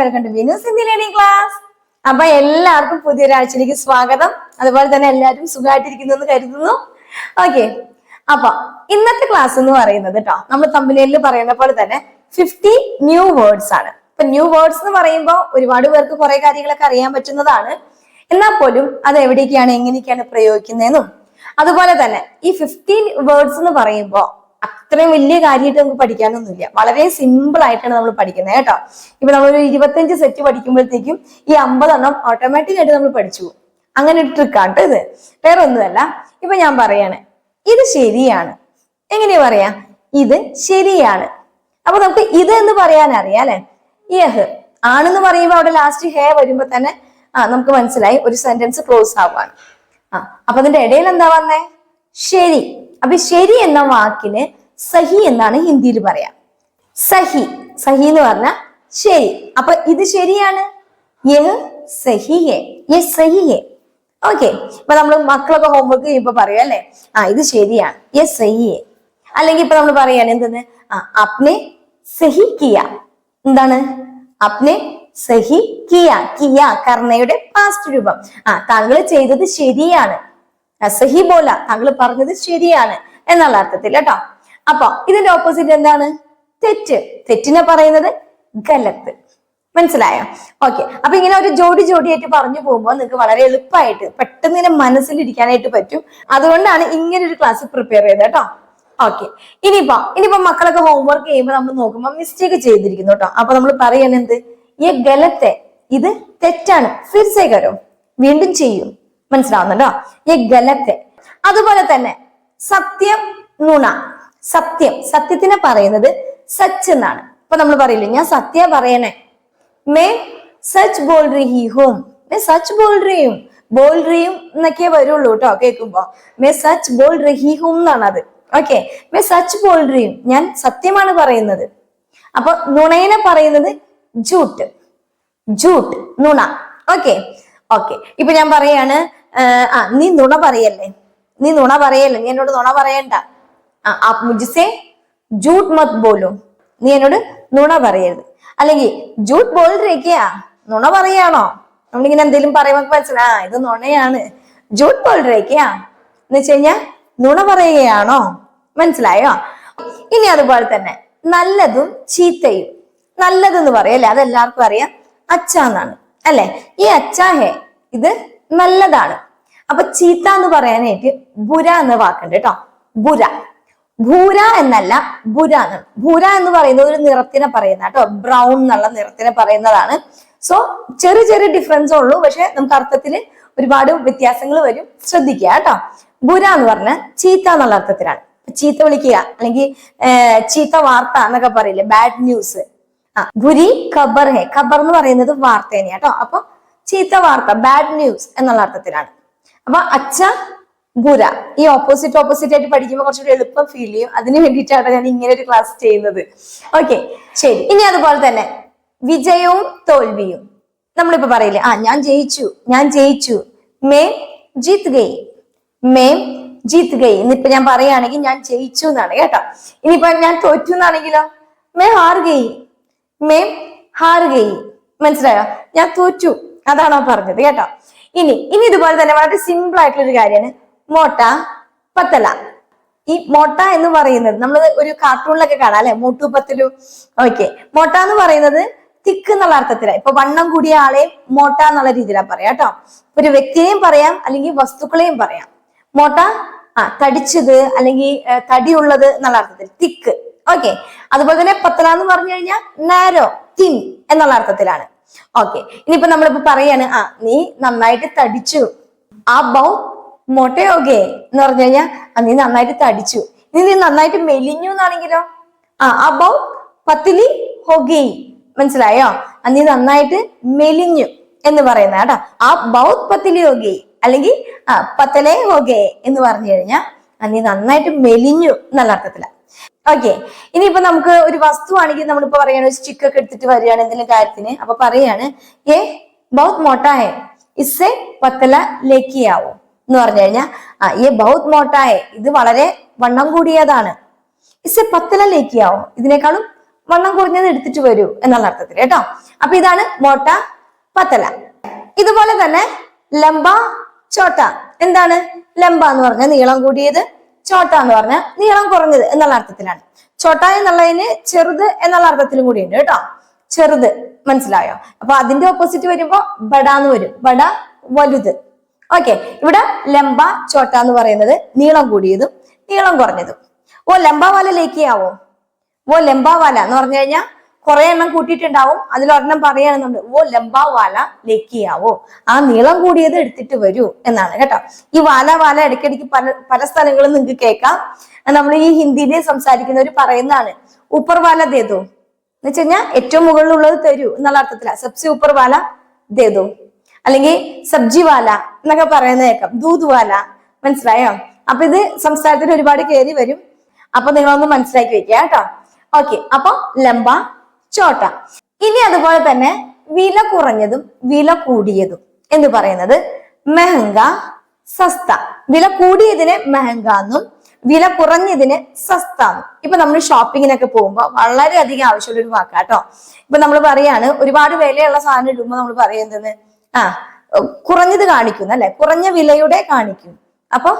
Welcome to Vinu's Hindi learning class അപ്പൊ എല്ലാവർക്കും പുതിയൊരാഴ്ചയിലേക്ക് സ്വാഗതം. അതുപോലെ തന്നെ എല്ലാവരും സുഖമായിട്ടിരിക്കുന്നു എന്ന് കരുതുന്നു. ഓക്കെ അപ്പൊ ഇന്നത്തെ ക്ലാസ് എന്ന് പറയുന്നത് കേട്ടോ നമ്മൾ തമ്മിലേലിൽ പറയുന്ന പോലെ തന്നെ ഫിഫ്റ്റി ന്യൂ വേർഡ്സ് ആണ്. ഇപ്പൊ ന്യൂ വേർഡ്സ് എന്ന് പറയുമ്പോൾ ഒരുപാട് പേർക്ക് കുറെ കാര്യങ്ങളൊക്കെ അറിയാൻ പറ്റുന്നതാണ്. എന്നാൽ പോലും അത് എവിടേക്കാണ് എങ്ങനെയൊക്കെയാണ് പ്രയോഗിക്കുന്നതെന്നും. അതുപോലെ തന്നെ ഈ ഫിഫ്റ്റീൻ വേർഡ്സ് എന്ന് പറയുമ്പോൾ അത്രയും വലിയ കാര്യമായിട്ട് നമുക്ക് പഠിക്കാനൊന്നുമില്ല. വളരെ സിമ്പിൾ ആയിട്ടാണ് നമ്മൾ പഠിക്കുന്നത് കേട്ടോ. ഇപ്പൊ നമ്മളൊരു ഇരുപത്തഞ്ച് സെറ്റ് പഠിക്കുമ്പോഴത്തേക്കും ഈ അമ്പതെണ്ണം ഓട്ടോമാറ്റിക് ആയിട്ട് നമ്മൾ പഠിച്ചു. അങ്ങനെ ഒരു ട്രിക്കാട്ടോ ഇത്. വേറെ ഒന്നുമല്ല ഇപ്പൊ ഞാൻ പറയാണ് ഇത് ശരിയാണ്. എങ്ങനെയാ പറയാ? ഇത് ശരിയാണ്. അപ്പൊ നമുക്ക് ഇത് എന്ന് പറയാൻ അറിയാം അല്ലെ? യഹ് ആണെന്ന് പറയുമ്പോൾ അവിടെ ലാസ്റ്റ് ഹേ വരുമ്പോ തന്നെ ആ നമുക്ക് മനസ്സിലായി ഒരു സെന്റൻസ് ക്ലോസ് ആവാണ് ആ അപ്പൊ അതിന്റെ ഇടയിൽ എന്താ വന്നേ? ശരി. അപ്പൊ ശരി എന്ന വാക്കിന് സഹി എന്നാണ് ഹിന്ദിയിൽ പറയാ. സഹി സഹി എന്ന് പറഞ്ഞ ശരി. അപ്പൊ ഇത് ശരിയാണ്? ഓക്കെ ഇപ്പൊ നമ്മൾ മക്കളൊക്കെ ഹോംവർക്ക് ചെയ്യുമ്പോ പറയാം അല്ലെ? ആ ഇത് ശരിയാണ്. യഹ് സഹി ഹേ അല്ലെങ്കിൽ ഇപ്പൊ നമ്മൾ പറയാണ് എന്തെന്ന്? ആ അപ്നെ സഹി കിയ എന്താണ്? അപ്നെ സഹി കിയ കിയ കർണയുടെ പാസ്റ്റ് രൂപം. ആ താങ്കൾ ചെയ്തത് ശരിയാണ്. സഹി ബോല താങ്കൾ പറഞ്ഞത് ശരിയാണ് എന്നുള്ള അർത്ഥത്തിൽ കേട്ടോ. അപ്പൊ ഇതിന്റെ ഓപ്പോസിറ്റ് എന്താണ്? തെറ്റ്. തെറ്റിനെ പറയുന്നത് ഗലത്ത്. മനസ്സിലായോ? ഓക്കെ അപ്പൊ ഇങ്ങനെ ഒരു ജോഡി ജോഡിയായിട്ട് പറഞ്ഞു പോകുമ്പോൾ നിങ്ങൾക്ക് വളരെ എളുപ്പമായിട്ട് പെട്ടെന്ന് ഇങ്ങനെ മനസ്സിലിരിക്കാനായിട്ട് പറ്റും. അതുകൊണ്ടാണ് ഇങ്ങനെ ഒരു ക്ലാസ് പ്രിപ്പയർ ചെയ്തത് കേട്ടോ. ഓക്കെ ഇനിയിപ്പോ ഇനിയിപ്പോ മക്കളൊക്കെ ഹോംവർക്ക് ചെയ്യുമ്പോൾ നമ്മൾ നോക്കുമ്പോൾ മിസ്റ്റേക്ക് ചെയ്തിരിക്കുന്നു കേട്ടോ. അപ്പൊ നമ്മൾ പറയാൻ എന്ത് ഈ ഗലത്തെ ഇത് തെറ്റാണ്. ഫിർസേ കരോ വീണ്ടും ചെയ്യും. മനസ്സിലാവുന്നുണ്ടോ? ഈ ഗലത്തെ. അതുപോലെ തന്നെ സത്യം നുണ. സത്യം. സത്യത്തിനെ പറയുന്നത് സച്ച് എന്നാണ്. ഇപ്പൊ നമ്മൾ പറയില്ലേ ഞാൻ സത്യ പറയണേ. മേ സച്ച് ബോൾ ഹി ഹോം. മേ സച്ച് ബോൾ റഹിയും എന്നൊക്കെ വരുള്ളൂ കേട്ടോ കേൾക്കുമ്പോ. മേ സച്ച് ബോൾ റഹി ഹോം എന്നാണ് അത് ഓക്കെ. മേ സച്ച് ബോൾ റഹിയും ഞാൻ സത്യമാണ് പറയുന്നത്. അപ്പൊ നുണയനെ പറയുന്നത് ജൂട്ട്. ജൂട്ട്. നുണ. ഓക്കെ. ഓക്കെ. ഇപ്പൊ ഞാൻ പറയാണ് ആ, നീ നുണ പറയല്ലേ? നീ നുണ പറയല്ലേ? നീ എന്നോട് നുണ പറയണ്ട. ആ മുജിസെ ജൂട്ട് മത് ബോലും. നീ എന്നോട് നുണ പറയരുത്. അല്ലെങ്കിൽ ജൂട്ട് ബോൾ രേഖയാ നുണ പറയാണോ? നമ്മളിങ്ങനെ എന്തെങ്കിലും പറയുമ്പോൾ മനസ്സിലാ ഇത് നുണയാണ്. ജൂട്ട് ബോൾ രേഖയാ എന്ന് വെച്ച് കഴിഞ്ഞാൽ നുണ പറയുകയാണോ? മനസ്സിലായോ? ഇനി അതുപോലെ തന്നെ നല്ലതും ചീത്തയും. നല്ലതെന്ന് പറയല്ലേ? അതെല്ലാവർക്കും അറിയാം. അച്ഛ എന്നാണ് അല്ലെ? ഈ അച്ഛാ ഹേ ഇത് നല്ലതാണ്. അപ്പൊ ചീത്ത എന്ന് പറയാനായിട്ട് ബുര എന്ന വാക്കുണ്ട് കേട്ടോ. ബുര ഭൂര എന്നല്ല ബുര എന്ന്. ഭൂര എന്ന് പറയുന്നത് ഒരു നിറത്തിനെ പറയുന്ന കേട്ടോ. ബ്രൗൺ എന്നുള്ള നിറത്തിനെ പറയുന്നതാണ്. സോ ചെറിയ ചെറിയ ഡിഫറൻസ് ഉള്ളൂ. പക്ഷെ നമുക്ക് അർത്ഥത്തിൽ ഒരുപാട് വ്യത്യാസങ്ങൾ വരും. ശ്രദ്ധിക്കുക കേട്ടോ. ബുര എന്ന് പറഞ്ഞാൽ ചീത്ത എന്നുള്ള അർത്ഥത്തിലാണ്. ചീത്ത വിളിക്കുക. അല്ലെങ്കിൽ ചീത്ത വാർത്ത എന്നൊക്കെ പറയില്ലേ? ബാഡ് ന്യൂസ് ആ ബുരി ഖബർ ഹെ. ഖബർ എന്ന് പറയുന്നത് വാർത്ത തന്നെയാ കേട്ടോ. അപ്പൊ ചീത്ത വാർത്ത ബാഡ് ന്യൂസ് എന്നുള്ള അർത്ഥത്തിലാണ്. അപ്പൊ അച്ഛ ബുര ഈ ഓപ്പോസിറ്റ് ഓപ്പോസിറ്റ് ആയിട്ട് പഠിക്കുമ്പോൾ കുറച്ചുകൂടി എളുപ്പം ഫീൽ ചെയ്യും. അതിന് വേണ്ടിയിട്ടാണ് ഞാൻ ഇങ്ങനെ ഒരു ക്ലാസ് ചെയ്യുന്നത്. ഓക്കെ ശരി. ഇനി അതുപോലെ തന്നെ വിജയവും തോൽവിയും. നമ്മളിപ്പോ പറയില്ലേ ആ ഞാൻ ജയിച്ചു ഞാൻ ജയിച്ചു. മേ ജീത് ഗയി. മേം ജീത് ഗയി. ഇന്നിപ്പോ ഞാൻ പറയുകയാണെങ്കിൽ ഞാൻ ജയിച്ചു എന്നാണ് കേട്ടോ. ഇനിയിപ്പോ ഞാൻ തോറ്റു എന്നാണെങ്കിലോ? മേ ഹാർ ഗയി. മേം ഹാർ ഗയി. മനസ്സിലായോ? ഞാൻ തോറ്റു. അതാണോ പറഞ്ഞത് കേട്ടോ. ഇനി ഇനി ഇതുപോലെ തന്നെ വളരെ സിമ്പിൾ ആയിട്ടുള്ള ഒരു കാര്യമാണ് മോട്ട പത്തല. ഈ മോട്ട എന്ന് പറയുന്നത് നമ്മൾ ഒരു കാർട്ടൂണിലൊക്കെ കാണാം അല്ലെ? മോട്ടു പത്തലു. ഓക്കെ മോട്ട എന്ന് പറയുന്നത് തിക്ക് എന്നുള്ള അർത്ഥത്തിലാണ് ഇപ്പൊ വണ്ണം കൂടിയ ആളെ മോട്ട എന്നുള്ള രീതിയിലാണ് പറയാം കേട്ടോ. ഒരു വ്യക്തിയെയും പറയാം അല്ലെങ്കിൽ വസ്തുക്കളെയും പറയാം. മോട്ട ആ തടിച്ചത് അല്ലെങ്കിൽ തടിയുള്ളത് എന്നുള്ള അർത്ഥത്തിൽ. തിക്ക് ഓക്കെ അതുപോലെ തന്നെ പത്തല എന്ന് പറഞ്ഞു കഴിഞ്ഞാൽ നാരോ തിൻ എന്നുള്ള അർത്ഥത്തിലാണ്. ഓക്കെ ഇനിയിപ്പോ നമ്മളിപ്പോ പറയാണ് ആ നീ നന്നായിട്ട് തടിച്ചു. ആ ബൗ മൊട്ടയോകെ എന്ന് പറഞ്ഞു കഴിഞ്ഞാൽ നീ നന്നായിട്ട് തടിച്ചു. നീ നീ നന്നായിട്ട് മെലിഞ്ഞു എന്നാണെങ്കിലോ? ആ ആ ബൗ പത്തിലി ഹൊഗേ. മനസ്സിലായോ? നീ നന്നായിട്ട് മെലിഞ്ഞു എന്ന് പറയുന്ന കേട്ടോ. ആ ബൗത് പത്തിലി ഹൊഗേ അല്ലെങ്കിൽ പത്തലേ ഹൊഗേ എന്ന് പറഞ്ഞു കഴിഞ്ഞാൽ നീ നന്നായിട്ട് മെലിഞ്ഞു എന്നുള്ള അർത്ഥത്തിലാണ് ഓക്കെ ഇനിയിപ്പോ നമുക്ക് ഒരു വസ്തുവാണെങ്കിൽ നമ്മളിപ്പോ പറയാണ് ഒരു സ്റ്റിക്ക് ഒക്കെ എടുത്തിട്ട് വരികയാണ് എന്തെങ്കിലും കാര്യത്തിന്. അപ്പൊ പറയാണ് ഏ ബൗത് മോട്ടായ ഹെ ഇസ്സെ പത്തല ലേക്കിയാവോ എന്ന് പറഞ്ഞു കഴിഞ്ഞാൽ ആ ഏ ബൗത് മോട്ടായ ഇത് വളരെ വണ്ണം കൂടിയതാണ്. ഇസ്സെ പത്തല ലേക്കിയാവോ ഇതിനേക്കാളും വണ്ണം കുറഞ്ഞത് എടുത്തിട്ട് വരൂ എന്നുള്ള അർത്ഥത്തിൽ കേട്ടോ? അപ്പൊ ഇതാണ് മോട്ട പത്തല ഇതുപോലെ തന്നെ ലംബ ചോട്ട. എന്താണ്? ലംബ എന്ന് പറഞ്ഞാൽ നീളം കൂടിയത് ചോട്ട എന്ന് പറഞ്ഞാൽ നീളം കുറഞ്ഞത് എന്നുള്ള അർത്ഥത്തിലാണ്. ചോട്ട എന്നുള്ളതിന് ചെറുത് എന്നുള്ള അർത്ഥത്തിലും കൂടി ഉണ്ട് കേട്ടോ. ചെറുത്. മനസ്സിലായോ? അപ്പൊ അതിന്റെ ഓപ്പോസിറ്റ് വരുമ്പോ ബഡ എന്ന് വരും. ബഡ വലുത്. ഓക്കെ ഇവിടെ ലംബ ചോട്ട എന്ന് പറയുന്നത് നീളം കൂടിയതും നീളം കുറഞ്ഞതും. ഓ ലംബാവാല ലേക്കിയാവോ ഓ ലംബാവാല എന്ന് പറഞ്ഞു കഴിഞ്ഞാൽ കുറെ എണ്ണം കൂട്ടിയിട്ടുണ്ടാവും. അതിലൊരെണ്ണം പറയുകയാണെന്നുണ്ട് ഓ ലംബാവാല ലേക്കിയാവോ? ആ നീളം കൂടിയത് എടുത്തിട്ട് വരൂ എന്നാണ് കേട്ടോ. ഈ വാല വാല ഇടയ്ക്കിടയ്ക്ക് പല പല സ്ഥലങ്ങളും നിങ്ങൾക്ക് കേൾക്കാം. നമ്മൾ ഈ ഹിന്ദിയിൽ സംസാരിക്കുന്നവർ പറയുന്നതാണ് ഊപ്പർ വാല ദേതോ എന്ന് വെച്ച് കഴിഞ്ഞാൽ ഏറ്റവും മുകളിലുള്ളത് തരൂ എന്നുള്ള അർത്ഥത്തിലാണ് സബ്സി ഊപ്പർ വാല ദേതോ അല്ലെങ്കിൽ സബ്ജി വാല എന്നൊക്കെ പറയുന്നത് കേൾക്കാം. ദൂത് വാല മനസ്സിലായോ? അപ്പൊ ഇത് സംസ്ഥാനത്തിൽ ഒരുപാട് കയറി വരും. അപ്പൊ നിങ്ങളൊന്ന് മനസ്സിലാക്കി വെക്കുക കേട്ടോ. ഓക്കെ. അപ്പൊ ലംബ ചോട്ട. ഇനി അതുപോലെ തന്നെ വില കുറഞ്ഞതും വില കൂടിയതും എന്ന് പറയുന്നത് മെഹങ്ക സസ്ത. വില കൂടിയതിന് മെഹങ്ക എന്നും വില കുറഞ്ഞതിന് എന്നും ഇപ്പൊ നമ്മൾ ഷോപ്പിങ്ങിനൊക്കെ പോകുമ്പോൾ വളരെയധികം ആവശ്യമുള്ള ഒരു വാക്കാട്ടോ. ഇപ്പൊ നമ്മൾ പറയാണ് ഒരുപാട് വിലയുള്ള സാധനം ഇടുമ്പോൾ നമ്മൾ പറയുന്നത് ആ കുറഞ്ഞത് കാണിക്കുന്നു അല്ലെ? കുറഞ്ഞ വിലയുടെ കാണിക്കും. അപ്പൊ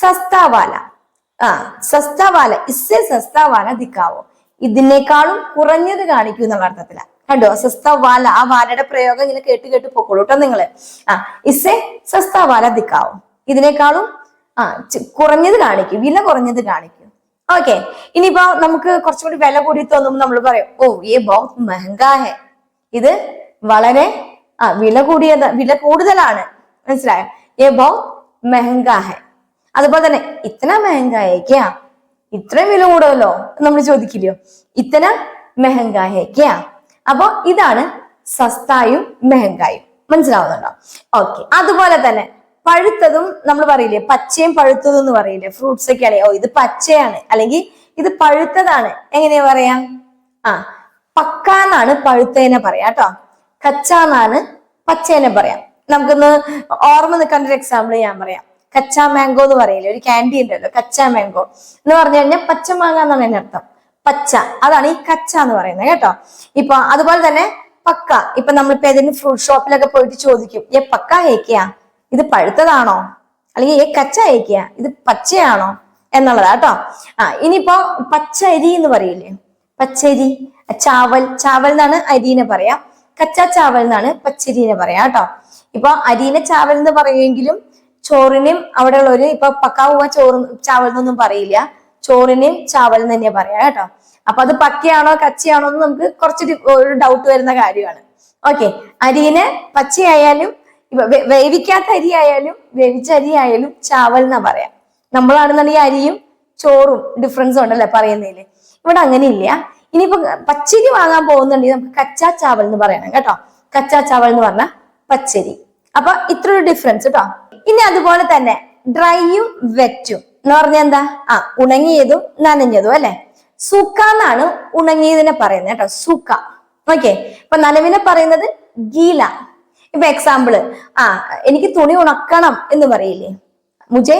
സസ്താവാല. ആ സസ്താവാല. ഇസ്സെ സസ്താവാല ദിക്കാവോ. ഇതിനേക്കാളും കുറഞ്ഞത് കാണിക്കൂ എന്നുള്ള അർത്ഥത്തിലാണ് കണ്ടോ? സസ്തവാല ആ വാലയുടെ പ്രയോഗം ഇങ്ങനെ കേട്ട് കേട്ട് പൊക്കോളൂ കേട്ടോ നിങ്ങൾ. ആ സസ്ത വാല ദിക്കാവും. ഇതിനേക്കാളും ആ കുറഞ്ഞത് കാണിക്കും. വില കുറഞ്ഞത് കാണിക്കും. ഓക്കെ. ഇനിയിപ്പോ നമുക്ക് കുറച്ചും കൂടി വില കൂടി തോന്നുമ്പോൾ നമ്മൾ പറയും ഓ ഏ ബഹുത് മെഹങ്കാഹെ ഇത് വളരെ ആ വില കൂടിയത് വില കൂടുതലാണ്. മനസ്സിലായോ? ഏ ബഹുത് മെഹങ്കാഹെ അതുപോലെ തന്നെ ഇത്ര മെഹങ്കായേക്കാ ഇത്രയും വില കൂടുതലോ നമ്മൾ ചോദിക്കില്ലയോ? ഇത്തന മെഹങ്കായക്കാ അപ്പൊ ഇതാണ് സസ്തായും മെഹങ്കായും. മനസ്സിലാവുന്നുണ്ടോ? ഓക്കെ അതുപോലെ തന്നെ പഴുത്തതും നമ്മൾ പറയില്ലേ പച്ചയും പഴുത്തതും എന്ന് പറയില്ലേ ഫ്രൂട്ട്സ് ഒക്കെ ആണെങ്കിൽ ഓ ഇത് പച്ചയാണ്. അല്ലെങ്കിൽ ഇത് പഴുത്തതാണ്. എങ്ങനെയാ പറയാ? ആ പക്കാന്നാണ് പഴുത്തതിനെ പറയാ കേട്ടോ. കച്ചാന്നാണ് പച്ചേനെ പറയാം. നമുക്കൊന്ന് ഓർമ്മ നിൽക്കാൻ ഒരു എക്സാമ്പിൾ ഞാൻ പറയാം. കച്ചാ മാംഗോ എന്ന് പറയില്ലേ? ഒരു ക്യാൻഡി ഉണ്ടല്ലോ കച്ചാ മാംഗോ. എന്ന് പറഞ്ഞു കഴിഞ്ഞാൽ പച്ച മാങ്ങ എന്നാണ് അതിന്റെ അർത്ഥം. പച്ച. അതാണ് ഈ കച്ച എന്ന് പറയുന്നത് കേട്ടോ. ഇപ്പൊ അതുപോലെ തന്നെ പക്ക. ഇപ്പൊ നമ്മളിപ്പോ ഏതെങ്കിലും ഫ്രൂട്ട് ഷോപ്പിലൊക്കെ പോയിട്ട് ചോദിക്കും ഏ പക്ക ഏക്കിയ ഇത് പഴുത്തതാണോ? അല്ലെങ്കിൽ ഏ കച്ച ഏക്കിയ ഇത് പച്ചയാണോ? എന്നുള്ളതാ കേട്ടോ. ആ ഇനിയിപ്പോ പച്ചരി എന്ന് പറയില്ലേ? പച്ചരി ചാവൽ. ചാവൽ എന്നാണ് അരിനെ പറയാ. കച്ച ചാവൽ എന്നാണ് പച്ചരിനെ പറയാ കേട്ടോ. ഇപ്പൊ അരിനെ ചാവൽ എന്ന് പറയുമെങ്കിലും ചോറിനെയും അവിടെ ഉള്ളവര് ഇപ്പൊ പക്കാവുക ചോറ് ചാവൽ എന്നൊന്നും പറയില്ല. ചോറിനെയും ചാവൽ എന്ന് തന്നെയാ പറയാ കേട്ടോ. അപ്പൊ അത് പക്കയാണോ കച്ചയാണോ എന്ന് നമുക്ക് കുറച്ച് ഒരു ഡൗട്ട് വരുന്ന കാര്യമാണ്. ഓക്കെ അരിനെ പച്ചയായാലും വേവിക്കാത്ത അരി ആയാലും വേവിച്ച അരി ആയാലും ചാവൽ എന്നാ പറയാം. നമ്മളാണെന്നുണ്ടെങ്കിൽ അരിയും ചോറും ഡിഫറൻസ് ഉണ്ടല്ലേ പറയുന്നതിൽ. ഇവിടെ അങ്ങനെ ഇല്ല ഇനിയിപ്പോ പച്ചരി വാങ്ങാൻ പോകുന്നുണ്ടെങ്കിൽ നമുക്ക് കച്ചാ ചാവൽ എന്ന് പറയണം കേട്ടോ. കച്ചാ ചാവൽ എന്ന് പറഞ്ഞ പച്ചരി. അപ്പൊ ഇത്ര ഒരു ഡിഫറൻസ് കേട്ടോ ഇനി അതുപോലെ തന്നെ ഡ്രൈയും വെറ്റും. എന്ന് പറഞ്ഞാൽ എന്താ? ആ ഉണങ്ങിയതും നനഞ്ഞതും അല്ലെ? സുക്ക എന്നാണ് ഉണങ്ങിയതിനെ പറയുന്നത് കേട്ടോ സുക്ക. ഓക്കെ ഇപ്പൊ നനവിനെ പറയുന്നത് ഗീല. ഇപ്പൊ എക്സാമ്പിൾ ആ എനിക്ക് തുണി ഉണക്കണം എന്ന് പറയില്ലേ? മുജെ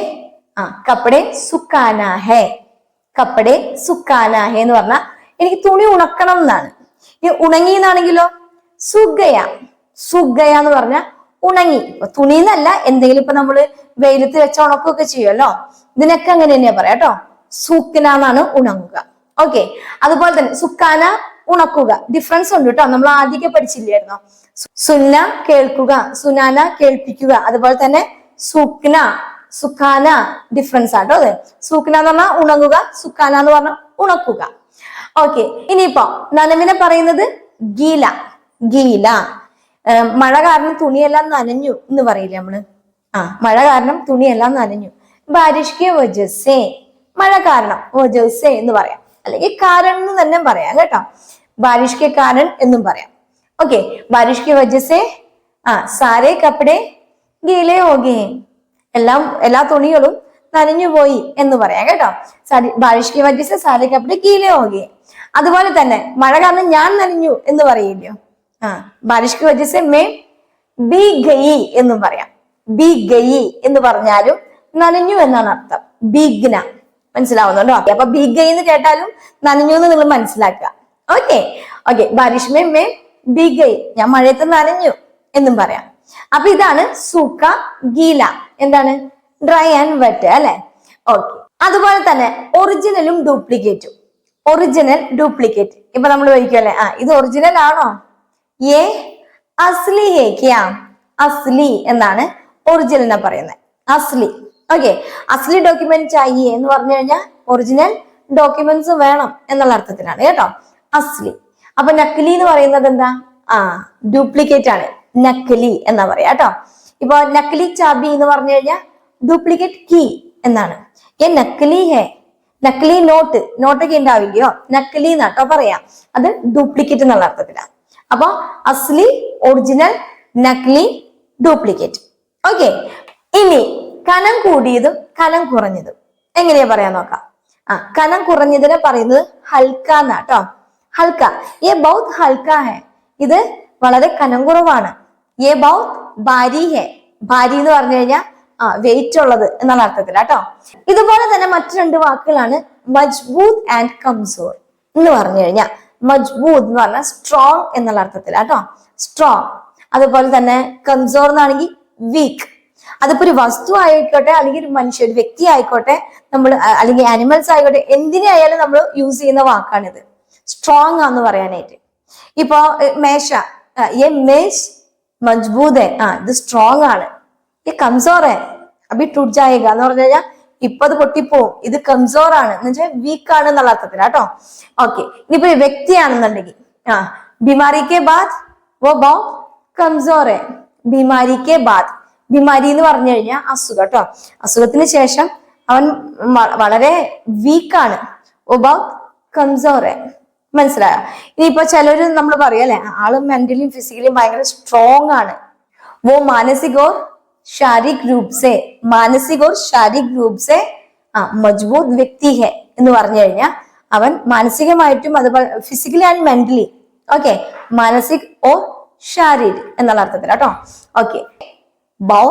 ആ കപ്പടെ സുക്കാന ഹേ. കപ്പടെ സുക്കാന ഹേ എന്ന് പറഞ്ഞാൽ എനിക്ക് തുണി ഉണക്കണം എന്നാണ്. ഈ ഉണങ്ങി എന്നാണെങ്കിലോ സുഗയ. സുഗയ എന്ന് പറഞ്ഞാൽ ഉണങ്ങി. ഇപ്പൊ തുണി എന്നല്ല എന്തെങ്കിലും ഇപ്പൊ നമ്മൾ വെയിലത്ത് വെച്ച ഉണക്കുകയൊക്കെ ചെയ്യുമല്ലോ ഇതിനൊക്കെ അങ്ങനെ തന്നെയാ പറയാ കേട്ടോ സൂക്കന എന്നാണ് ഉണങ്ങുക. ഓക്കെ. അതുപോലെ തന്നെ സുക്കാന ഉണക്കുക. ഡിഫറൻസ് ഉണ്ട് കേട്ടോ നമ്മൾ ആദ്യമൊക്കെ പഠിച്ചില്ലായിരുന്നോ? സുന്ന കേൾക്കുക സുനാന കേൾപ്പിക്കുക. അതുപോലെ തന്നെ സുക്ന സുഖാന ഡിഫറൻസ് ആട്ടോ അതെ. സുഖന എന്ന് പറഞ്ഞാൽ ഉണങ്ങുക സുഖാന എന്ന് പറഞ്ഞാൽ ഉണക്കുക. ഓക്കെ. ഇനിയിപ്പോ നനവിനെ പറയുന്നത് ഗീല. ഗീല. മഴ കാരണം തുണിയെല്ലാം നനഞ്ഞു എന്ന് പറയില്ലേ നമ്മൾ? ആ മഴ കാരണം തുണിയെല്ലാം നനഞ്ഞു. ബാരിഷ്കെ വജസേ മഴ കാരണം വജസേ എന്ന് പറയാം. അല്ലെങ്കിൽ കാരണം എന്ന് തന്നെ പറയാം കേട്ടോ. ബാരിഷ്കെ കാരൻ എന്നും പറയാം. ഓക്കെ ബാരിഷ്കെ വജസേ ആ സാരേ കപ്പടെ ഗീലേ ഓകേ എല്ലാം എല്ലാ തുണികളും നനഞ്ഞു പോയി എന്ന് പറയാം കേട്ടോ. സാരി ബാരിഷ്കെ വജസേ സാരേ കപ്പടെ ഗീലേ ഓകേ അതുപോലെ തന്നെ മഴ കാരണം ഞാൻ നനഞ്ഞു എന്ന് പറയില്ലയോ ആ ബാരിഷ്കെ വജസേ മേ ബി ഗയി എന്നും പറയാം. ബി ഗയി എന്ന് പറഞ്ഞാലും നനഞ്ഞു എന്നാണ് അർത്ഥം. ബിഗ്ന. മനസ്സിലാവുന്നുണ്ടോ? അപ്പൊ ബി ഗയി എന്ന് കേട്ടാലും നനഞ്ഞു എന്ന് നിങ്ങൾ മനസ്സിലാക്കുക. ഓക്കെ ഓക്കെ ബാരിഷ് മേ മേ ബിഗൈ ഞാൻ മഴയത്ത് നനഞ്ഞു എന്നും പറയാം. അപ്പൊ ഇതാണ് സൂക്ക ഗീല. എന്താണ്? ഡ്രൈ ആൻഡ് വെറ്റ് അല്ലെ? ഓക്കെ അതുപോലെ തന്നെ ഒറിജിനലും ഡ്യൂപ്ലിക്കേറ്റും ഒറിജിനൽ ഡ്യൂപ്ലിക്കേറ്റ് ഇപ്പൊ നമ്മൾ ചോദിക്കുമല്ലേ ആ ഇത് ഒറിജിനൽ ആണോ? ഏ അസ്ലി ഹേ ക്യാ അസ്ലി എന്നാണ് ഒറിജിനൽ എന്നാ പറയുന്നത് അസ്ലി. ഓക്കെ അസ്ലി ഡോക്യുമെന്റ് ചായേ എന്ന് പറഞ്ഞു കഴിഞ്ഞാൽ ഒറിജിനൽ ഡോക്യുമെന്റ്സ് വേണം എന്നുള്ള അർത്ഥത്തിലാണ് കേട്ടോ. അസ്ലി. അപ്പൊ നക്കലി എന്ന് പറയുന്നത് എന്താ? ആ ഡ്യൂപ്ലിക്കേറ്റ് ആണ്. നക്കലി എന്നാ പറയാ കേട്ടോ. ഇപ്പൊ നക്കലി ചാബി എന്ന് പറഞ്ഞു കഴിഞ്ഞാൽ ഡ്യൂപ്ലിക്കേറ്റ് കീ എന്നാണ്. ഏ നക്കലി ഹേ നക്കലി നോട്ട് നോട്ടൊക്കെ ഉണ്ടാവില്ലയോ? നക്കലി എന്നാട്ടോ പറയാം. അത് ഡ്യൂപ്ലിക്കേറ്റ് എന്നുള്ള അർത്ഥത്തിലാണ് അപ്പൊ അസ്ലി ഒറിജിനൽ നക്ലി ഡ്യൂപ്ലിക്കേറ്റ്. ഓക്കെ. ഇനി കനം കൂടിയതും കനം കുറഞ്ഞതും എങ്ങനെയാ പറയാൻ നോക്കാം? ആ കനം കുറഞ്ഞതിനെ പറയുന്നത് ഹൽക്ക എന്നാട്ടോ ഹൽക്ക. ഏ ബൗത്ത് ഹൽക്ക ഹെ. ഇത് വളരെ കനം കുറവാണ്. ഏ ബൗത്ത് ഭാരി ഹെ. ഭാരി എന്ന് പറഞ്ഞു കഴിഞ്ഞാൽ ആ വെയിറ്റ് ഉള്ളത് എന്നുള്ള അർത്ഥത്തിൽ കേട്ടോ ഇതുപോലെ തന്നെ മറ്റു രണ്ട് വാക്കുകളാണ് മജ്ബൂത്ത് ആൻഡ് കംസോർ എന്ന് പറഞ്ഞു കഴിഞ്ഞാൽ മജ്ബൂത്ത് എന്ന് പറഞ്ഞാൽ സ്ട്രോങ് എന്നുള്ള അർത്ഥത്തിൽ കേട്ടോ? സ്ട്രോങ് അതുപോലെ തന്നെ കംസോർ എന്നാണെങ്കിൽ വീക്ക് അതിപ്പോ ഒരു വസ്തു ആയിക്കോട്ടെ അല്ലെങ്കിൽ ഒരു മനുഷ്യ ഒരു വ്യക്തി ആയിക്കോട്ടെ നമ്മൾ അല്ലെങ്കിൽ അനിമൽസ് ആയിക്കോട്ടെ എന്തിനെ ആയാലും നമ്മൾ യൂസ് ചെയ്യുന്ന വാക്കാണിത്. സ്ട്രോങ് ആന്ന് പറയാനായിട്ട്. ഇപ്പോ മേശ. എ മേശ് മജ്ബൂത് ആ ഇത് സ്ട്രോങ് ആണ്. ഈ കംസോറെ അബി ടുട്ട് ജായേഗ എന്ന് പറഞ്ഞു കഴിഞ്ഞാൽ ഇപ്പൊ അത് പൊട്ടിപ്പോവും. ഇത് കംസോർ ആണ്. എന്ന് വെച്ചാൽ വീക്ക് ആണ് എന്നുള്ള അർത്ഥത്തിൽ കേട്ടോ ഓക്കെ ഇനിയിപ്പോ വ്യക്തിയാണെന്നുണ്ടെങ്കിൽ. ആ ബിമാരി കെ ബാദ്. വോ ബോ കംസോർ ബിമാരി കെ ബാദ്. ബിമാരി എന്ന് പറഞ്ഞു കഴിഞ്ഞാൽ അസുഖം കേട്ടോ അസുഖത്തിന് ശേഷം അവൻ വളരെ വീക്കാണ് ഒബൌട്ട് കംസോറെ മനസ്സിലായോ? ഇനിയിപ്പോ ചിലര് നമ്മൾ പറയല്ലേ ആൾ മെന്റലിയും ഫിസിക്കലിയും ഭയങ്കര സ്ട്രോങ് ആണ്. ഓ മാനസികോ ശാരീരിക് രൂപസേ മാനസിക ഓർ ശാരീരിക രൂപ മജ്ബൂത് വ്യക്തി ഹെ എന്ന് പറഞ്ഞു കഴിഞ്ഞാൽ അവൻ മാനസികമായിട്ടും അതുപോലെ ഫിസിക്കലി ആൻഡ് മെന്റലി ഓക്കെ മാനസിക് ഓർ ശാരീരിക എന്നുള്ള അർത്ഥത്തിൽ കേട്ടോ ഓക്കെ ബൗ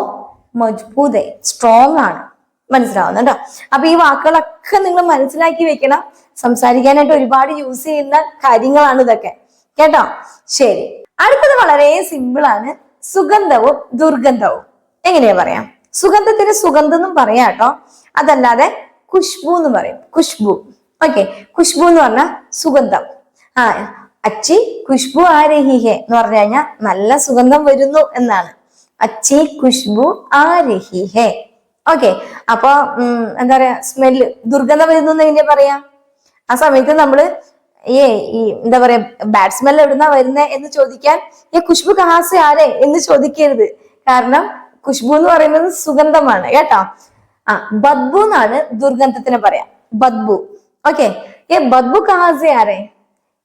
മജ്ബൂത് സ്ട്രോങ് ആണ്. മനസ്സിലാവുന്നുണ്ടോ അപ്പൊ ഈ വാക്കുകളൊക്കെ നിങ്ങൾ മനസ്സിലാക്കി വെക്കണം. സംസാരിക്കാനായിട്ട് ഒരുപാട് യൂസ് ചെയ്യുന്ന കാര്യങ്ങളാണ് ഇതൊക്കെ. കേട്ടോ? ശരി. അടുത്തത് വളരെ സിമ്പിൾ ആണ്. സുഗന്ധവും ദുർഗന്ധവും. എങ്ങനെയാ പറയാം? സുഗന്ധത്തിന് സുഗന്ധം എന്നും പറയാം കേട്ടോ. അതല്ലാതെ ഖുഷ്ബു എന്ന് പറയും. ഖുഷ്ബു. ഓക്കെ ഖുഷ്ബു എന്ന് പറഞ്ഞ സുഗന്ധം. ആ അച്ചി ഖുഷ്ബു ആരഹിഹെ എന്ന് പറഞ്ഞു കഴിഞ്ഞാൽ നല്ല സുഗന്ധം വരുന്നു എന്നാണ്. അച്ചി ഖുഷ്ബു ആരഹിഹെ. ഓക്കെ അപ്പൊ എന്താ പറയാ സ്മെല്ല് ദുർഗന്ധം വരുന്നു എന്ന് എങ്ങനെയാ പറയാ? ആ സമയത്ത് നമ്മൾ ഏ ഈ എന്താ പറയാ ബാഡ് സ്മെൽ എവിടുന്നാ വരുന്നേ എന്ന് ചോദിക്കാൻ ഏ ഖുഷ്ബു കഹാസെ ആരെ? എന്ന് ചോദിക്കരുത്. കാരണം ഖുഷ്ബു എന്ന് പറയുന്നത് സുഗന്ധമാണ് കേട്ടോ? ആ ബദ്ബു എന്നാണ് ദുർഗന്ധത്തിന് പറയാം. ബദ്ബു. ഓക്കെ. ഏ ബദ്ബു കഹാസെ ആരെ?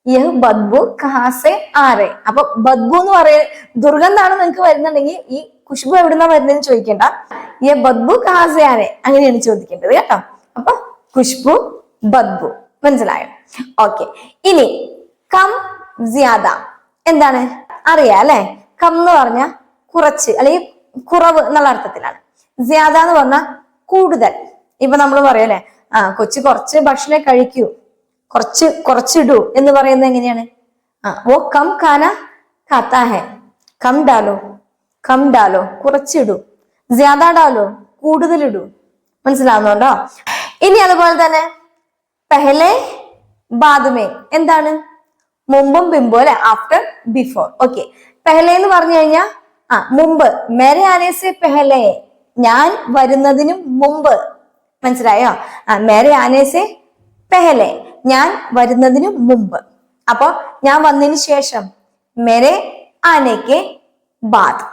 യഹ് ബദ്ബു കഹാസെ ആരെ? അപ്പൊ ബദ്ബു എന്ന് പറയ ദുർഗന്ധാണ് നിങ്ങൾക്ക് വരുന്നുണ്ടെങ്കിൽ ഈ ഖുഷ്ബു എവിടുന്നാ വരുന്നതെന്ന് ചോദിക്കേണ്ട. ഏ ബദ്ബു കഹാസെ ആരെ? അങ്ങനെയാണ് ചോദിക്കേണ്ടത് കേട്ടോ? അപ്പൊ ഖുഷ്ബു ബദ്ബു. മനസ്സിലായോ? ഓക്കെ. ഇനി കം ജ്യാദ. എന്താണ്? അറിയാം അല്ലെ? കം എന്ന് പറഞ്ഞ കുറച്ച് അല്ലെങ്കിൽ കുറവ് എന്നുള്ള അർത്ഥത്തിലാണ്. ജ്യാദ എന്ന് പറഞ്ഞാൽ കൂടുതൽ. ഇപ്പൊ നമ്മൾ പറയല്ലേ ആ കൊച്ചു കുറച്ച് ഭക്ഷണം കഴിക്കൂ കുറച്ച് കുറച്ചിടൂ എന്ന് പറയുന്നത് എങ്ങനെയാണ്? ആ ഓ കം കാന കാത്താഹെ കം ഡാലോ കം ഡാലോ കുറച്ചിടൂ. ജ്യാദ ഡാലോ കൂടുതലിടൂ. മനസ്സിലാവുന്നുണ്ടോ? ഇനി അതുപോലെ തന്നെ പെഹലെ ബാദുമേ എന്താണ്? മുമ്പും പിമ്പോ അല്ലെ? ആഫ്റ്റർ ബിഫോർ ഓക്കെ പെഹലെ എന്ന് പറഞ്ഞു കഴിഞ്ഞാൽ ആ മുമ്പ്. മേരെ ആനേസെ പെഹലെ ഞാൻ വരുന്നതിനും മുമ്പ്. മനസ്സിലായോ? ആ മേരെ ആനേസെ പെഹലെ ഞാൻ വരുന്നതിനും മുമ്പ്. അപ്പൊ ഞാൻ വന്നതിന് ശേഷം മേരെ ആനയ്ക്ക് ബാദ്.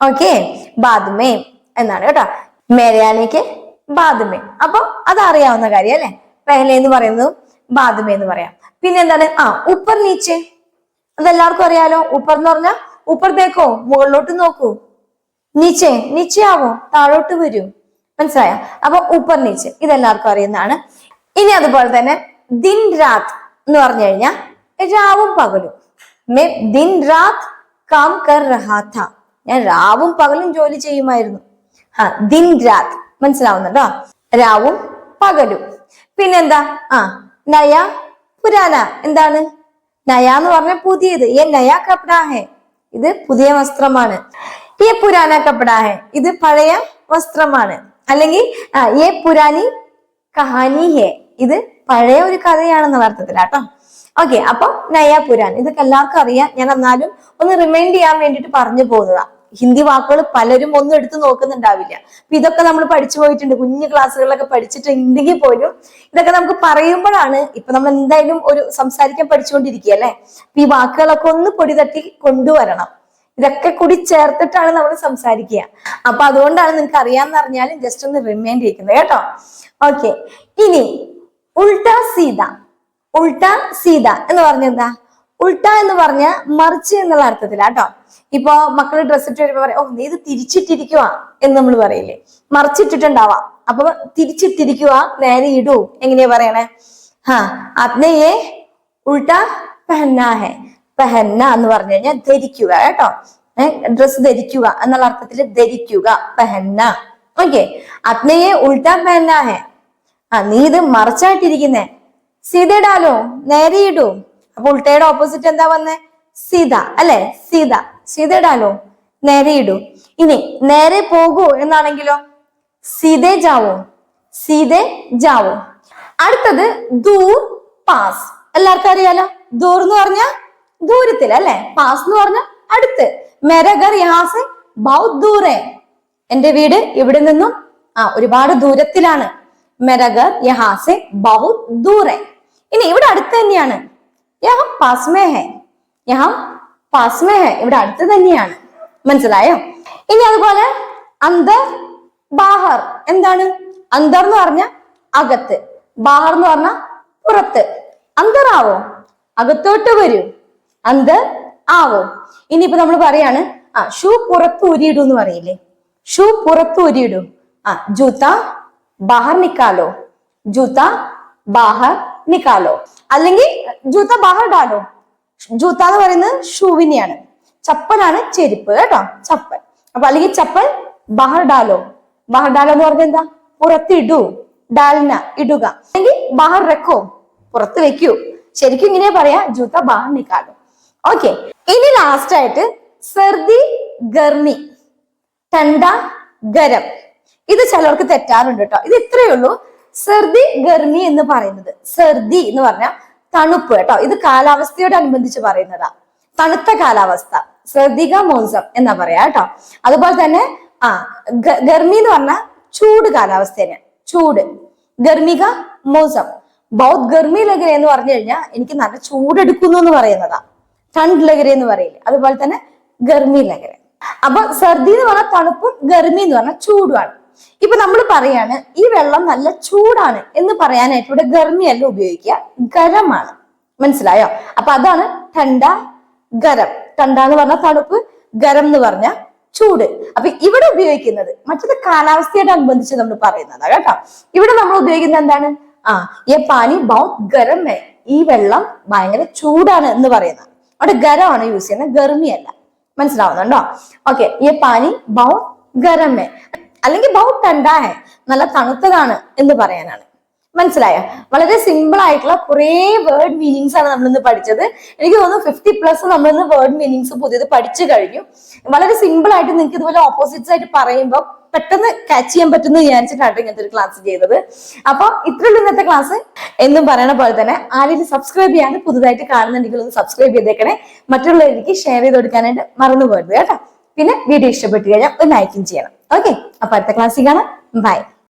ഓക്കെ? ബാദ്മേ എന്നാണ് കേട്ടോ. മേരെ ആനയ്ക്ക് ബാദ്മേ. അപ്പൊ അറിയാവുന്ന കാര്യം അല്ലെ? പെഹലെ എന്ന് പറയുന്നതും ബാദ്മേ എന്ന് പറയാം. പിന്നെ എന്താണ്? ആ ഉപ്പർ നീച്ച്. അതെല്ലാവർക്കും അറിയാലോ? ഉപ്പർ എന്ന് പറഞ്ഞാൽ ഉപ്പർ തേക്കോ മുകളിലോട്ട് നോക്കൂ. നീച്ചെ നീച്ചയാവോ? താഴോട്ട് വരൂ. മനസ്സിലായോ? അപ്പൊ ഉപ്പർ നീച്ച്. ഇതെല്ലാവർക്കും അറിയുന്നതാണ്. ഇനി അതുപോലെ തന്നെ ദിൻ രാത് എന്ന് പറഞ്ഞു കഴിഞ്ഞാൽ രാവും പകലും. ദിൻ രാത് കാം കർ റഹാത്ത ഞാൻ രാവും പകലും ജോലി ചെയ്യുമായിരുന്നു. ആ ദിൻ രാത് മനസ്സിലാവുന്നുണ്ടോ? രാവും പകലും. പിന്നെന്താ? ആ നയ പുരാന. എന്താണ്? നയ എന്ന് പറഞ്ഞ പുതിയത്. ഏ നയ കപ്പടാ ഹെ ഇത് പുതിയ വസ്ത്രമാണ്. ഏ പുരാന കപ്പടാ ഇത് പഴയ വസ്ത്രമാണ്. അല്ലെങ്കിൽ ഏ പുരാനി കഹാനി ഹെ ഇത് പഴയ ഒരു കഥയാണെന്നുള്ള അർത്ഥത്തിലാട്ടോ ഓക്കെ അപ്പൊ നയ പുരാൻ ഇതൊക്കെ എല്ലാവർക്കും അറിയാം. ഞാൻ എന്നാലും ഒന്ന് റിമൈൻഡ് ചെയ്യാൻ വേണ്ടിയിട്ട് പറഞ്ഞു പോകുന്നതാ. ഹിന്ദി വാക്കുകൾ പലരും ഒന്നും എടുത്തു നോക്കുന്നുണ്ടാവില്ല. അപ്പൊ ഇതൊക്കെ നമ്മൾ പഠിച്ചു പോയിട്ടുണ്ട്. കുഞ്ഞു ക്ലാസ്സുകളിലൊക്കെ പഠിച്ചിട്ടുണ്ടെങ്കിൽ പോലും ഇതൊക്കെ നമുക്ക് പറയുമ്പോഴാണ് ഇപ്പൊ നമ്മൾ എന്തായാലും ഒരു സംസാരിക്കാൻ പഠിച്ചുകൊണ്ടിരിക്കുക അല്ലെ അപ്പൊ ഈ വാക്കുകളൊക്കെ ഒന്ന് പൊടി തട്ടി കൊണ്ടുവരണം. ഇതൊക്കെ കൂടി ചേർത്തിട്ടാണ് നമ്മൾ സംസാരിക്കുക. അപ്പൊ അതുകൊണ്ടാണ് നിങ്ങൾക്ക് അറിയാന്ന് അറിഞ്ഞാലും ജസ്റ്റ് ഒന്ന് റിമൈൻഡ് ചെയ്യിക്കുന്നത് കേട്ടോ. ഓക്കെ ഇനി ഉൾട്ട സീത. ഉൾട്ട സീത എന്ന് പറഞ്ഞ എന്താ ഉൾട്ട എന്ന് പറഞ്ഞ മറിച്ച് എന്നുള്ള അർത്ഥത്തിലാട്ടോ ഇപ്പൊ മക്കൾ ഡ്രസ് ഇട്ട് വരുമ്പോ പറയാം ഓ നീ ഇത് തിരിച്ചിട്ടിരിക്കുക എന്ന് നമ്മൾ പറയില്ലേ. മറിച്ചിട്ടിട്ടുണ്ടാവാം. അപ്പൊ തിരിച്ചിട്ടിരിക്കുക നേരെ ഇടൂ. എങ്ങനെയാ പറയണേ? ഹാ അത്നയെ ഉൾട്ട പെഹന്നാഹെ. പെഹന്ന എന്ന് പറഞ്ഞു കഴിഞ്ഞാൽ ധരിക്കുക കേട്ടോ. ഡ്രസ് ധരിക്കുക എന്നുള്ള അർത്ഥത്തിൽ ധരിക്കുക. പെഹന്ന. ഓക്കെ. അത്നയെ ഉൾട്ട പെഹന്നാഹെ. ആ നീ ഇത് മറിച്ചായിട്ടിരിക്കുന്നേ. സീതയിടാലോ നേരെ ഇടൂ. അപ്പൊ ഉൾട്ടയുടെ ഓപ്പോസിറ്റ് എന്താ വന്നേ? സീത അല്ലെ? സീത. സീത ഇടാലോ? നേരെ ഇടൂ. ഇനി നേരെ പോകൂ എന്നാണെങ്കിലോ? സീതേ ജാവോ. സീതേ ജാവോ. അടുത്തത് ദൂർ പാസ്. എല്ലാവർക്കും അറിയാലോ? ദൂർ എന്ന് പറഞ്ഞ ദൂരത്തിൽ അല്ലെ? പാസ് എന്ന് പറഞ്ഞ അടുത്ത്. മെരഗർ യാസ് ബൗത് ദൂരെ എന്റെ വീട് ഇവിടെ നിന്നും ആ ഒരുപാട് ദൂരത്തിലാണ്. മെരഗർ യഹാസെ ബൗത് ദൂരെ ഇനി ഇവിടെ അടുത്ത് തന്നെയാണ്. യഹം പാസ്മേ ഹെ. യഹം പാസ്മേ ഹെ. ഇവിടെ അടുത്ത് തന്നെയാണ്. മനസ്സിലായോ? ഇനി അതുപോലെ അന്തർ ബാഹർ. എന്താണ്? അന്തർ എന്ന് പറഞ്ഞ അകത്ത്. ബാഹർ എന്ന് പറഞ്ഞ പുറത്ത്. അന്തറാവോ അകത്തോട്ട് വരൂ. അന്തർ ആവോ? ഇനിയിപ്പോ നമ്മൾ പറയാണ് ആ ഷൂ പുറത്ത് ഊരിയിടൂ എന്ന് പറയില്ലേ? ഷൂ പുറത്ത് ഊരിയിടൂ. ആ ജൂത്ത ബാഹർ നിക്കാലോ. ജൂത്ത ബാഹർ നിക്കാലോ. അല്ലെങ്കിൽ ജൂത്ത ബാഹർ ഡാലോ. ജൂത്ത എന്ന് പറയുന്നത് ഷൂവിനെയാണ്. ചപ്പലാണ് ചെരുപ്പ് കേട്ടോ ചപ്പൽ. അപ്പൊ അല്ലെങ്കിൽ ചപ്പൽ ബഹർ ഡാലോ. ബഹർ ഡാലോ എന്ന് പറഞ്ഞാൽ എന്താ? പുറത്തിടൂ ഡാൽന ഇടുക. അല്ലെങ്കിൽ ബഹർ റെക്കോ പുറത്ത് വെക്കൂ. ശരിക്കും ഇങ്ങനെ പറയാ ജൂത്ത ബഹർ നിക്കാലോ. ഓക്കെ ഇനി ലാസ്റ്റ് ആയിട്ട് സർദി ഗർമി ടണ്ട ഗരം. ഇത് ചിലർക്ക് തെറ്റാറുണ്ട് കേട്ടോ. ഇത് ഇത്രയേ ഉള്ളൂ. സർദി ഗർമി എന്ന് പറയുന്നത്. സർദി എന്ന് പറഞ്ഞാൽ തണുപ്പ് കേട്ടോ. ഇത് കാലാവസ്ഥയോട് അനുബന്ധിച്ച് പറയുന്നതാ. തണുത്ത കാലാവസ്ഥ. സർദിക മോസം എന്നാ പറയാ കേട്ടോ. അതുപോലെ തന്നെ ആ ഗർമി എന്ന് പറഞ്ഞാൽ ചൂട് കാലാവസ്ഥയാണ് ചൂട്. ഗർമിക മോസം ബൗദ് ഗർമി ലഹരി എന്ന് പറഞ്ഞു കഴിഞ്ഞാൽ എനിക്ക് നല്ല ചൂടെടുക്കുന്നു എന്ന് പറയുന്നതാ. തണ്ട് ലഹരി എന്ന് പറയില്ലേ. അതുപോലെ തന്നെ ഗർമി ലഹരി. അപ്പൊ സർദി എന്ന് പറഞ്ഞാൽ തണുപ്പും ഗർമി എന്ന് പറഞ്ഞാൽ ചൂടുമാണ്. ഇപ്പൊ നമ്മൾ പറയാണ് ഈ വെള്ളം നല്ല ചൂടാണ് എന്ന് പറയാനായിട്ട് ഇവിടെ ഗർമി അല്ല ഉപയോഗിക്കുക ഗരമാണ്. മനസ്സിലായോ? അപ്പൊ അതാണ് ടണ്ട ഗരം. ടണ്ട എന്ന് പറഞ്ഞ തണുപ്പ് ഗരം എന്ന് പറഞ്ഞ ചൂട്. അപ്പൊ ഇവിടെ ഉപയോഗിക്കുന്നത് മറ്റത് കാലാവസ്ഥയോട് അനുബന്ധിച്ച് നമ്മൾ പറയുന്നതാണ് കേട്ടോ. ഇവിടെ നമ്മൾ ഉപയോഗിക്കുന്നത് എന്താണ്? ആ ഈ പാനി ബൗത്ത് ഗരം ഈ വെള്ളം ഭയങ്കര ചൂടാണ് എന്ന് പറയുന്നത്. അവിടെ ഗരമാണ് യൂസ് ചെയ്യുന്നത് ഗർമിയല്ല. മനസ്സിലാവുന്നുണ്ടോ? ഓക്കെ ഈ പാനി ബൗത്ത് ഗരം അല്ലെങ്കിൽ ബൗത്ത് ടണ്ടാ ഹെ? നല്ല തണുത്തതാണ് എന്ന് പറയാനാണ്. മനസ്സിലായ? വളരെ സിമ്പിൾ ആയിട്ടുള്ള കുറേ വേർഡ് മീനിങ്സ് ആണ് നമ്മൾ ഇന്ന് പഠിച്ചത്. എനിക്ക് തോന്നുന്നു ഫിഫ്റ്റി പ്ലസ് നമ്മൾ ഇന്ന് വേർഡ് മീനിങ്സ് പുതിയത് പഠിച്ചു കഴിഞ്ഞു. വളരെ സിമ്പിൾ ആയിട്ട് നിങ്ങൾക്ക് ഇതുപോലെ ഓപ്പോസിറ്റ്സ് ആയിട്ട് പറയുമ്പോൾ പെട്ടെന്ന് കാച്ച് ചെയ്യാൻ പറ്റുന്ന വിചാരിച്ചിട്ടാണ് ഇങ്ങനത്തെ ഒരു ക്ലാസ് ചെയ്തത്. അപ്പൊ ഇത്രയുള്ള ഇന്നത്തെ ക്ലാസ് എന്നും പറയണ പോലെ തന്നെ ആരെങ്കിലും സബ്സ്ക്രൈബ് ചെയ്യാതെ പുതുതായിട്ട് കാണുന്നുണ്ടെങ്കിൽ ഒന്ന് സബ്സ്ക്രൈബ് ചെയ്തേക്കണേ. മറ്റുള്ളവർക്ക് ഷെയർ ചെയ്ത് കൊടുക്കാനായിട്ട് മറന്നു പോകരുത് കേട്ടോ. പിന്നെ വീഡിയോ ഇഷ്ടപ്പെട്ട് കഴിഞ്ഞാൽ ഒരു ലൈക്കും ചെയ്യണം. ഓക്കെ അപ്പൊ അടുത്ത ക്ലാസ്സിൽ കാണാം. ബൈ